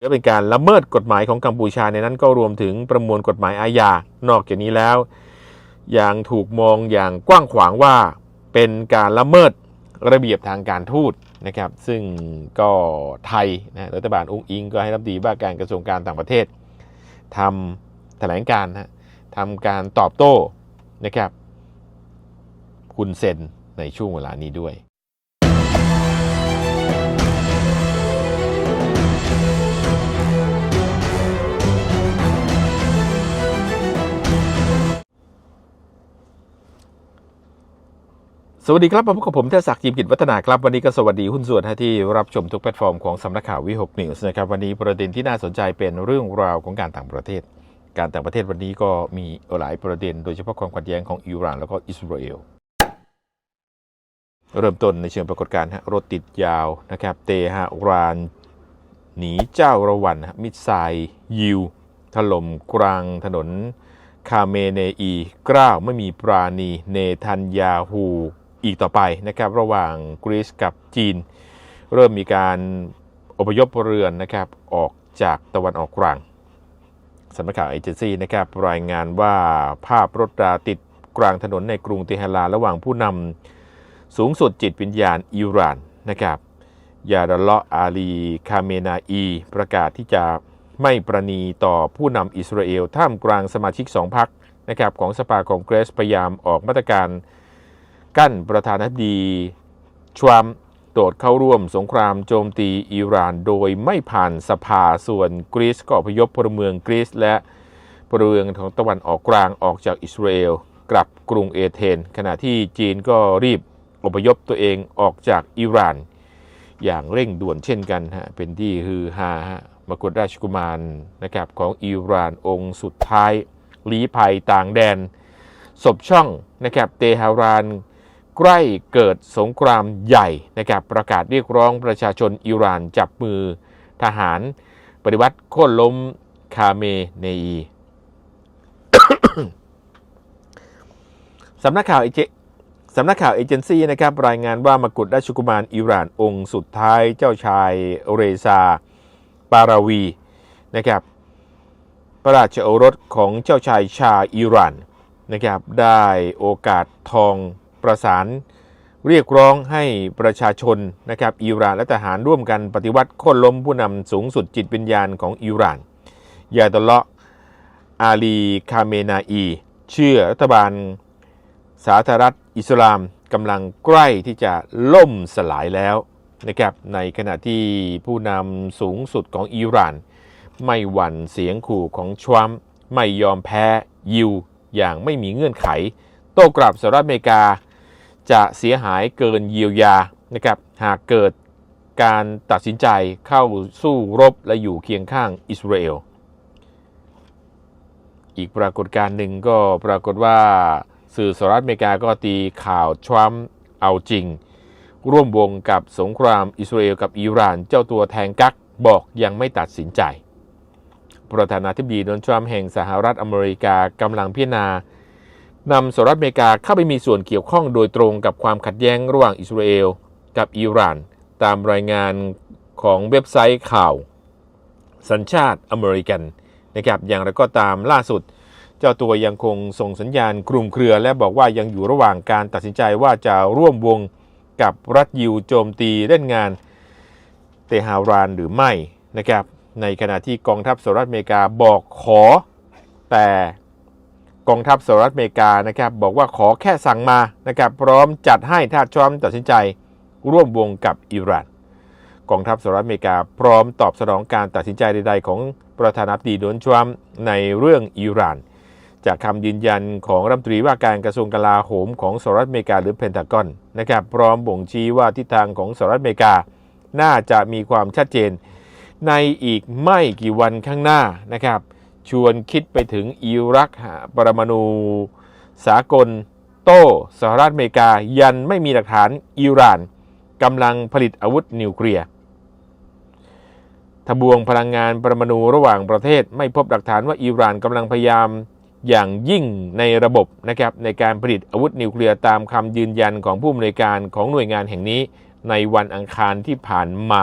และเป็นการละเมิดกฎหมายของกัมพูชาในนั้นก็รวมถึงประมวลกฎหมายอาญานอกจากนี้แล้ว ยังถูกมองอย่างกว้างขวางว่าเป็นการละเมิดระเบียบทางการทูตนะครับ ซึ่งก็ไทยนะรัฐบาลองค์อิงก็ให้รับดีว่าการกระทรวงการต่างประเทศทำแถลงการนะทำการตอบโต้นะครับ คุณเซนในช่วงเวลานี้ด้วย สวัสดีครับพบกับผมเทศศักดิ์จิมกิจวัฒนาครับ วันนี้ก็สวัสดีหุ้นส่วนที่รับชมทุกแพลตฟอร์มของสำนักข่าววิหกนิวส์นะครับวันนี้ประเด็นที่น่าสนใจเป็นเรื่องราวของการต่างประเทศ การต่างประเทศวันนี้ก็มีหลายประเด็น โดยเฉพาะความขัดแย้งของอิหร่านแล้วก็อิสราเอลเริ่มต้นในเชิงปรากฏการณ์รถติดยาวนะครับเตหะราน หนีเจ้าระวันมิสไซยิวถล่มกลางถนนคาเมเนอีกล้าวไม่มีปราณีเนทันยาฮู อีกต่อไปนะครับระหว่างกรีซกับจีน เริ่มมีการอพยพเรือนนะครับออกจากตะวันออกกลางสำนักข่าวเอเจนซี่นะครับรายงานว่าภาพรถราติดกลางถนนในกรุงเตหะรานระหว่างผู้นำสูงสุดจิตวิญญาณอิหร่านนะครับยาดลเลาะอาลีคาเมนาอี ประกาศที่จะไม่ประนีต่อผู้นำอิสราเอลท่ามกลางสมาชิกสองพรรคนะครับของสภาคองเกรสพยายามออกมาตรการ กั้นประธานาธิบดีทรัมป์โดดเข้าร่วมสงครามโจมตีอิหร่านโดยไม่ผ่านสภาส่วนกรีซก็อพยพพลเมืองกรีซและพลเมืองของตะวันออกกลางออกจากอิสราเอลกลับกรุงเอเธนขณะที่จีนก็รีบอพยพตัวเองออกจากอิหร่าน อย่างเร่งด่วนเช่นกันฮะเป็นที่ฮือฮาฮะมกุฎราชกุมารนะครับของอิหร่านองค์สุดท้ายลี้ภัยต่างแดนศพช่องนะครับเตหะราน ใกล้เกิดสงครามใหญ่นะครับประกาศเรียกร้องประชาชนอิหร่านจับมือทหารปฏิวัติโค่นล้มคาเมเนอีสำนักข่าวเอเจสำนักข่าวเอเจนซี่นะครับรายงานว่ามกุฎราชกุมารอิหร่านองค์สุดท้ายเจ้าชายเรซาปาราวีนะครับพระราชโอรสของเจ้าชายชาอิหร่านนะครับได้โอกาสทอง ประสานเรียกร้องให้ประชาชนนะครับอิหร่านและทหารร่วมกันปฏิวัติโค่นล้มผู้นำสูงสุดจิตวิญญาณของอิหร่านยาตเลาะอาลีคาเมนาอี เชื่อรัฐบาลสาธารณรัฐอิสลามกำลังใกล้ที่จะล่มสลายแล้วนะครับในขณะที่ผู้นำสูงสุดของอิหร่าน ไม่หวั่นเสียงขู่ของทรัมไม่ยอมแพ้ยิวอย่างไม่มีเงื่อนไข โต้กลับสหรัฐอเมริกา จะเสียหายเกินเยียวยานะครับหากเกิดการตัดสินใจเข้าสู้รบและอยู่เคียงข้างอิสราเอล อีกปรากฏการณ์หนึ่งก็ปรากฏว่าสื่อสหรัฐอเมริกาก็ตีข่าวทรัมป์เอาจริง ร่วมวงกับสงครามอิสราเอลกับอิหร่าน เจ้าตัวแทงกักบอกยังไม่ตัดสินใจ ประธานาธิบดีโดนัลด์ทรัมป์แห่งสหรัฐอเมริกากำลังพิจารณา นำสหรัฐอเมริกาเข้าไปมีส่วนเกี่ยวข้องโดยตรงกับความขัดแย้งระหว่างอิสราเอลกับอิหร่าน ตามรายงานของเว็บไซต์ข่าว สัญชาติอเมริกันนะครับอย่างไรก็ตามล่าสุด เจ้าตัวยังคงส่งสัญญาณกลุ่มเครือ และบอกว่ายังอยู่ระหว่างการตัดสินใจว่าจะร่วมวงกับรัฐยิวโจมตีเล่นงานเตหารานหรือไม่นะครับในขณะที่กองทัพสหรัฐอเมริกาบอกขอ แต่ กองทัพสหรัฐอเมริกานะครับบอกว่าขอแค่สั่งมานะครับพร้อมจัดให้ถ้าทรัมป์ตัดสินใจ ร่วมวงกับอิหร่านกองทัพสหรัฐอเมริกาพร้อมตอบสนองการตัดสินใจใด ๆ ของประธานาธิบดีโดนัลด์ทรัมป์ในเรื่องอิหร่าน จากคำยืนยันของรัฐมนตรีว่าการกระทรวงกลาโหมของสหรัฐอเมริกาหรือเพนทากอนนะครับพร้อมบ่งชี้ว่าทิศทางของสหรัฐอเมริกา น่าจะมีความชัดเจน ในอีกไม่กี่วันข้างหน้านะครับ ชวนคิดไปถึงอิรักปรมาณูสากล โต้สหรัฐอเมริกา ยันไม่มีหลักฐานอิหร่านกำลังผลิตอาวุธนิวเคลียร์ทบวงพลังงานปรมาณูระหว่างประเทศ ไม่พบหลักฐานว่าอิหร่านกำลังพยายามอย่างยิ่งในระบบนะครับในการผลิตอาวุธนิวเคลียร์ตามคำยืนยันของผู้อำนวยการของหน่วยงานแห่งนี้ ในวันอังคารที่ผ่านมา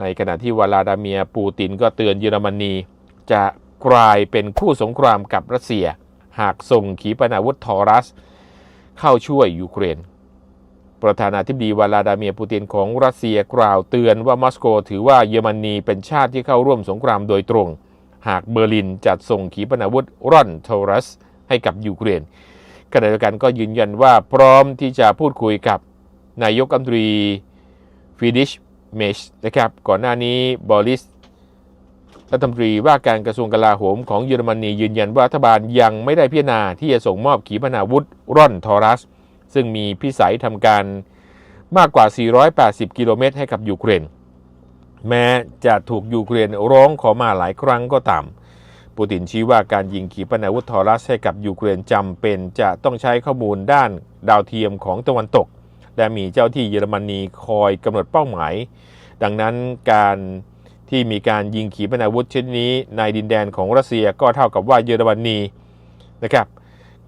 ในขณะที่วลาดาเมียปูตินก็เตือนเยอรมนี จะ กลายเป็นคู่สงครามกับรัสเซีย หากส่งขีปนาวุธทอรัส เข้าช่วยยูเครน ประธานาธิบดีวลาดาเมียร์ปูตินของรัสเซียกล่าวเตือนว่ามอสโกถือว่าเยอรมนีเป็นชาติที่เข้าร่วมสงครามโดยตรง หากเบอร์ลินจัดส่งขีปนาวุธร่อนทอรัส ให้กับยูเครนขณะเดียวกันก็ยืนยันว่าพร้อมที่จะพูดคุยกับนายกรัมตรีฟิดิชเมชนะครับก่อนหน้านี้บอริส รัฐมนตรีว่าการกระทรวงกลาโหมของเยอรมนียืนยันว่ารัฐบาลยังไม่ได้พิจารณาที่จะส่งมอบขีปนาวุธร่อนทอรัส ซึ่งมีพิสัยทำการมากกว่า 480 กิโลเมตรให้กับยูเครน แม้จะถูกยูเครนร้องขอมาหลายครั้งก็ตาม ปูตินชี้ว่าการยิงขีปนาวุธทอรัสให้กับยูเครนจำเป็นจะต้องใช้ข้อมูลด้านดาวเทียมของตะวันตก และมีเจ้าที่เยอรมนีคอยกำหนดเป้าหมาย ดังนั้นการ ที่มีการยิงขีปนาวุธชนิดนี้ในดินแดนของรัสเซียก็เท่ากับว่าเยอรมนีนะครับ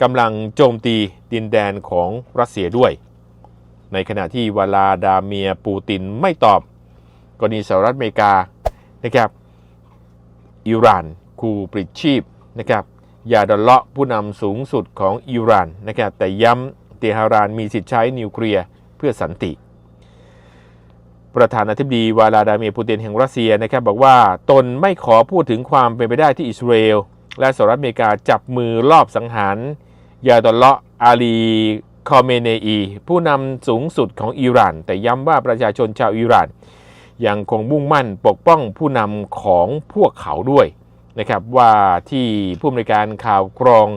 กำลังโจมตีดินแดนของรัสเซียด้วย ในขณะที่วลาดาเมียปูตินไม่ตอบกรณีสหรัฐอเมริกานะครับอิหร่านคูปลิชีพนะครับยาดอลเลาะผู้นำสูงสุดของอิหร่านนะครับแต่ย้ำเตหะรานมีสิทธิ์ใช้นิวเคลียร์เพื่อสันติ ประธานาธิบดีวลาดาเมียปูตินแห่งรัสเซียนะครับบอกว่าตนไม่ขอพูดถึงความเป็นไปได้ที่อิสราเอลและสหรัฐอเมริกาจับมือลอบสังหารยาดอลเลาะอาลีคอเมเนอี ผู้นำสูงสุดของอิหร่าน แต่ย้ำว่าประชาชนชาวอิหร่าน ยังคงมุ่งมั่นปกป้องผู้นำของพวกเขาด้วยนะครับว่าที่ผู้อำนวยการข่าวกรอง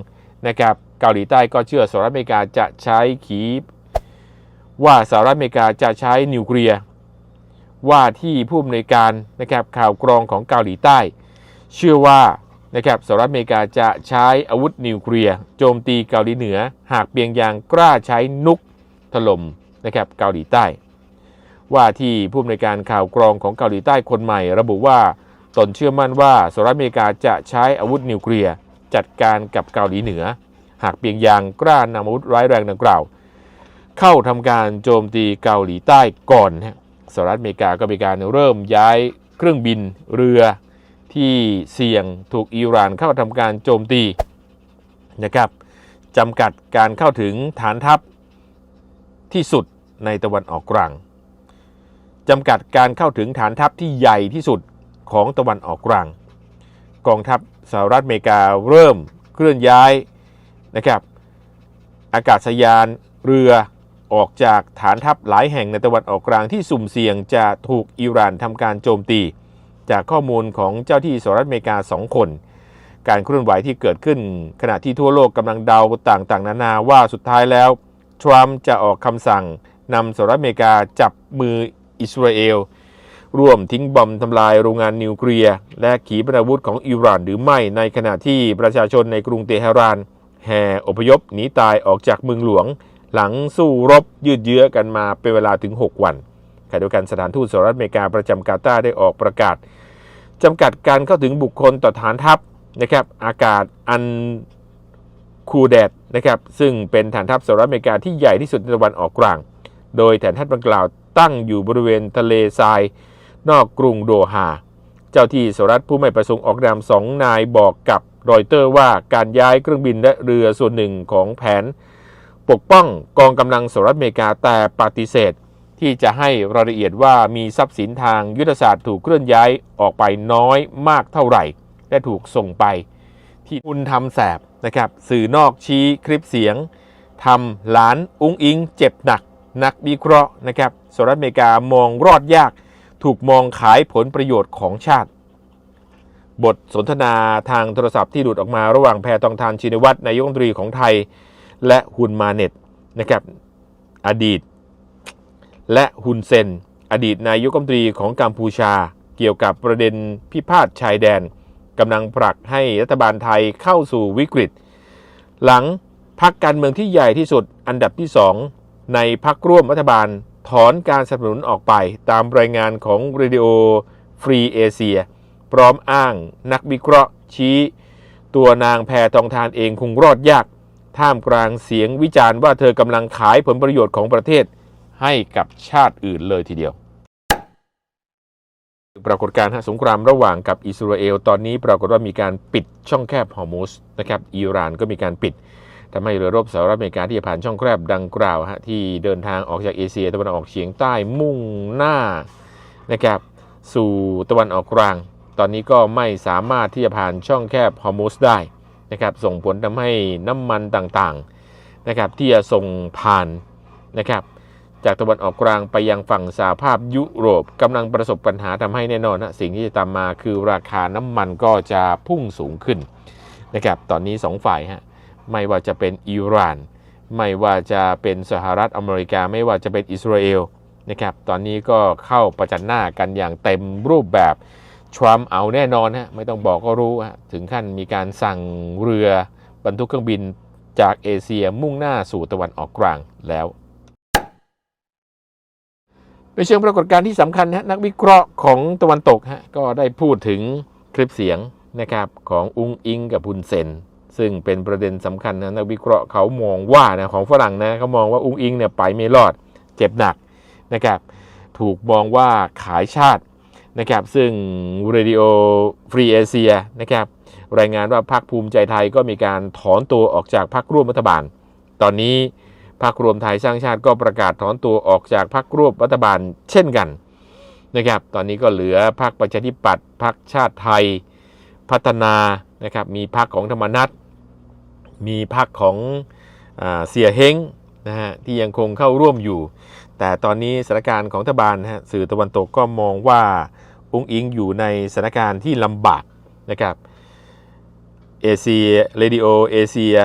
นะครับเกาหลีใต้ก็เชื่อสหรัฐอเมริกาจะใช้ขีปว่าสหรัฐอเมริกาจะใช้นิวเคลียร์ ว่าที่ผู้อำนวยการนะครับข่าวกรองของเกาหลีใต้ เชื่อว่านะครับสหรัฐอเมริกาจะใช้อาวุธนิวเคลียร์โจมตีเกาหลีเหนือ หากเปียงยางกล้าใช้นุกถล่มนะครับเกาหลีใต้ ว่าที่ผู้อำนวยการข่าวกรองของเกาหลีใต้คนใหม่ ระบุว่าตนเชื่อมั่นว่าสหรัฐอเมริกาจะใช้อาวุธนิวเคลียร์จัดการกับเกาหลีเหนือ หากเปียงยางกล้านำอาวุธร้ายแรงดังกล่าว เข้าทำการโจมตีเกาหลีใต้ก่อนนะ สหรัฐอเมริกาก็มีการเริ่มย้ายเครื่องบินเรือที่เสี่ยงถูกอิหร่านเข้าทำการโจมตีนะครับจำกัดการเข้าถึงฐานทัพที่สุดในตะวันออกกลางจำกัดการเข้าถึงฐานทัพที่ใหญ่ที่สุดของตะวันออกกลาง กองทัพสหรัฐอเมริกาเริ่มเคลื่อนย้ายนะครับอากาศยานเรือ ออกจากฐานทัพหลายแห่งในตะวันออกกลางที่สุ่มเสี่ยงจะถูกอิหร่านทำการโจมตี จากข้อมูลของเจ้าที่สหรัฐอเมริกาสองคน การเคลื่อนไหวที่เกิดขึ้น ขณะที่ทั่วโลกกำลังเดาต่างๆ นานาว่าสุดท้ายแล้วทรัมป์จะออกคำสั่งนำสหรัฐอเมริกาจับมืออิสราเอลร่วมทิ้งบอมทำลายโรงงานนิวเคลียร์และขีปนาวุธของอิหร่านหรือไม่ในขณะที่ประชาชนในกรุงเตหะราน แห่อพยพหนีตายออกจากเมืองหลวง หลังสู้รบยืดเยื้อกันมาเป็นเวลาถึง 6 วันขณะเดียวกันสถานทูตสหรัฐอเมริกาประจำกาตาร์ได้ออกประกาศจำกัดการเข้าถึงบุคคลต่อฐานทัพนะครับอากาศอันคูแดดนะครับซึ่งเป็นฐานทัพสหรัฐอเมริกาที่ใหญ่ที่สุดในตะวันออกกลาง โดยฐานทัพดังกล่าวตั้งอยู่บริเวณทะเลทราย นอกกรุงโดฮาเจ้าที่สหรัฐผู้ไม่ประสงค์ออกนามสองนายบอกกับรอยเตอร์ว่าการย้ายเครื่องบินและเรือส่วนหนึ่งของแผน ปกป้องกองกำลังสหรัฐอเมริกาแต่ปฏิเสธ ที่จะให้รายละเอียดว่ามีทรัพย์สินทางยุทธศาสตร์ถูกเคลื่อนย้ายออกไปน้อยมากเท่าไหร่ และถูกส่งไป ที่คุณทำแสบนะครับสื่อนอกชี้คลิปเสียงทำหลานอุ้งอิง เจ็บหนัก นักวิเคราะห์นะครับสหรัฐอเมริกามองรอดยาก ถูกมองขายผลประโยชน์ของชาติ บทสนทนาทางโทรศัพท์ที่หลุดออกมาระหว่างแพทองทานชินวัตรนายกรัฐมนตรีของไทย และฮุนมาเน็ตนะครับอดีต และฮุนเซน อดีตนายกรัฐมนตรีของกัมพูชา เกี่ยวกับประเด็นพิพาทชายแดนกำลังผลักให้รัฐบาลไทยเข้าสู่วิกฤต หลังพักการเมืองที่ใหญ่ที่สุดอันดับที่สองในพักร่วมรัฐบาลถอนการสนับสนุนออกไปตามรายงานของเรดิโอฟรีเอเชียพร้อมอ้างนักวิเคราะห์ชี้ ตัวนางแพทองทานเองคงรอดยาก ท่ามกลางเสียงวิจารณ์ว่าเธอกำลังขายผลประโยชน์ของประเทศให้กับชาติอื่นเลยทีเดียว ปรากฏการณ์สงครามระหว่างกับอิสราเอลตอนนี้ปรากฏว่ามีการปิดช่องแคบฮอร์มุสนะครับอิหร่านก็มีการปิดทำให้เรือรบสหรัฐอเมริกาที่จะผ่านช่องแคบดังกล่าวฮะที่เดินทางออกจากเอเชียตะวันออกเฉียงใต้มุ่งหน้านะครับสู่ตะวันออกกลาง ตอนนี้ก็ไม่สามารถที่จะผ่านช่องแคบฮอร์มุสได้ นะครับส่งผลทำให้น้ำมันต่างๆนะครับที่จะส่งผ่านนะครับจากตะวันออกกลางไปยังฝั่งสหภาพยุโรปกำลังประสบปัญหาทำให้แน่นอนนะสิ่งที่จะตามมาคือราคาน้ำมันก็จะพุ่งสูงขึ้นนะครับตอนนี้ 2 ฝ่ายฮะไม่ว่าจะเป็นอิหร่าน ไม่ว่าจะเป็นสหรัฐอเมริกา ไม่ว่าจะเป็นอิสราเอลนะครับตอนนี้ก็เข้าประจันหน้ากันอย่างเต็มรูปแบบ ทรัมป์เอาแน่นอนฮะไม่ต้องบอกก็รู้ฮะถึงขั้นมีการสั่งเรือบรรทุกเครื่องบินจากเอเชียมุ่งหน้าสู่ตะวันออกกลางแล้ว ในเชิงปรากฏการณ์ที่สำคัญนะนักวิเคราะห์ของตะวันตกฮะก็ได้พูดถึงคลิปเสียงนะครับของอุงอิงกับพุนเซนซึ่งเป็นประเด็นสำคัญนะนักวิเคราะห์เขามองว่านะของฝรั่งนะเขามองว่าอุงอิงเนี่ยไปไม่รอดเจ็บหนักนะครับถูกมองว่าขายชาติ นะครับซึ่ง Radio Free Asia นะครับรายงานว่าพรรคภูมิใจไทยก็มีการถอนตัวออกจากพรรคร่วมรัฐบาล ตอนนี้พรรครวมไทยสร้างชาติก็ประกาศถอนตัวออกจากพรรคร่วมรัฐบาลเช่นกันนะครับตอนนี้ก็เหลือพรรคประชาธิปัตย์พรรคชาติไทยพัฒนานะครับมีพรรคของธรรมนัตมีพรรคของอเสียเฮงนะฮะที่ยังคงเข้าร่วมอยู่ แต่ตอนนี้สถานการณ์ของรัฐบาลนฮะสื่อตะวันตกก็มองว่าองอิงอยู่ในสถานการณ์ที่ลำบากนะครับเอเชียเรดิโอเอเชีย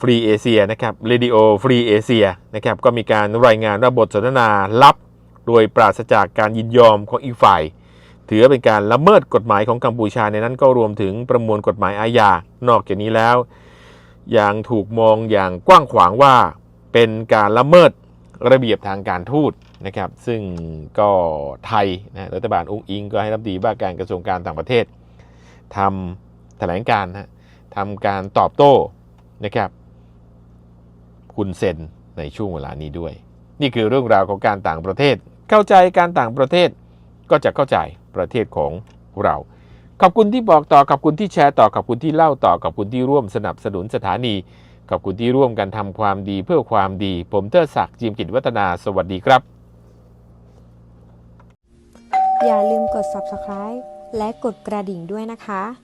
ฟรีเอเชียนะครับเรดิโอฟรีเอเชียนะครับก็มีการรายงานว่าบทสนทนาลับ โดยปราศจากการยินยอมของอีกฝ่าย ถือเป็นการละเมิดกฎหมายของกัมพูชาในนั้นก็รวมถึงประมวลกฎหมายอาญานอกจากนี้แล้วยังถูกมองอย่างกว้างขวางว่าเป็นการละเมิด ระเบียบทางการทูตนะครับ ซึ่งก็ไทยนะรัฐบาลองค์อิงก็ให้รับดีว่าการกระทรวงการต่างประเทศทำแถลงการนะทำการตอบโต้นะครับคุณเซนในช่วงเวลานี้ด้วย นี่คือเรื่องราวของการต่างประเทศ เข้าใจการต่างประเทศก็จะเข้าใจประเทศของเรา ขอบคุณที่บอกต่อขอบคุณที่แชร์ต่อขอบคุณที่เล่าต่อขอบคุณที่ร่วมสนับสนุนสถานี ขอบคุณที่ร่วมกันทำความดีเพื่อความดี ผมเทอศักดิ์จิมกิจวัฒนา สวัสดีครับ อย่าลืมกด subscribe และกดกระดิ่งด้วยนะคะ